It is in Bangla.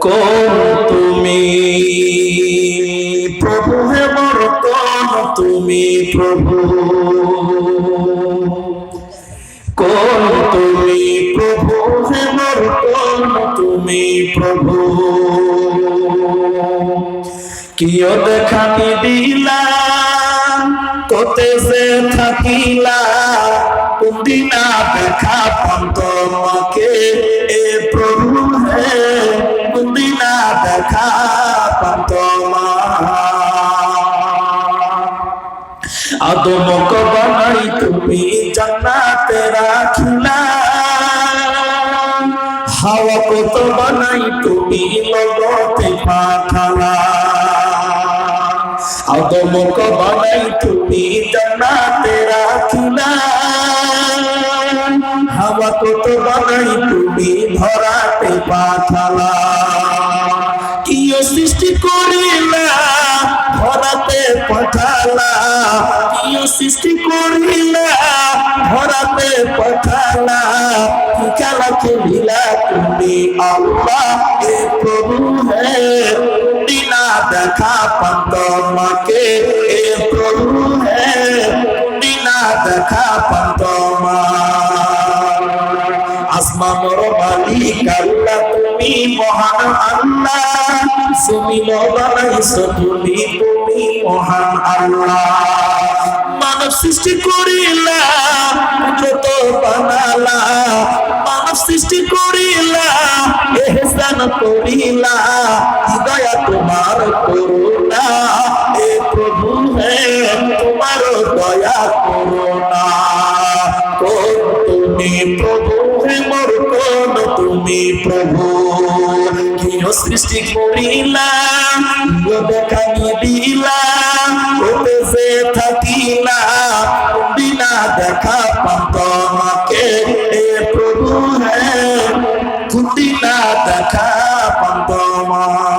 কোন তুমি। প্রভু হে মোর তুমি, প্রভু। কোন তুমি, প্রভু হে মোর তুমি, প্রভু। কিয় দেখানি দিলা তোতে যে থাকিলা, কোনদিনা দেখা আদমক বানাই তুমি জান্নাতে রাখিলা। হাওয়া কত বানাই তুমি লগতে পাঠালা। আদমক বানাই তুমি জান্নাতে রাখিলা। হাওয়া কত বানাই তুমি ধরাতে পাঠালা। কিয় সৃষ্টি করিলা ধরাতে পাঠালা। সৃষ্টি করিলা ধরাতে পাঠালা। কি খেলা খেলিলা তুমি আল্লাহ? এ প্রভু হে, বিনা দেখা পান্ত মাকে প্রভু হে, বিনা দেখা পান্ত মা মালিক আল্লাহ, তুমি মহান আল্লাহ। তুমি তুমি মহান আল্লাহ। মানব সৃষ্টি করিলা, যত বানালা মানব সৃষ্টি করিলা, এহসান করিলা, হৃদয়া তোমার করুণা, এ প্রভু হে, তোমার দয়া করুণা। তুমি প্রভু হে, মোর কোন তুমি প্রভু? কিয় সৃষ্টি করিলা দেখানি দিলা দেখা পান্ত মা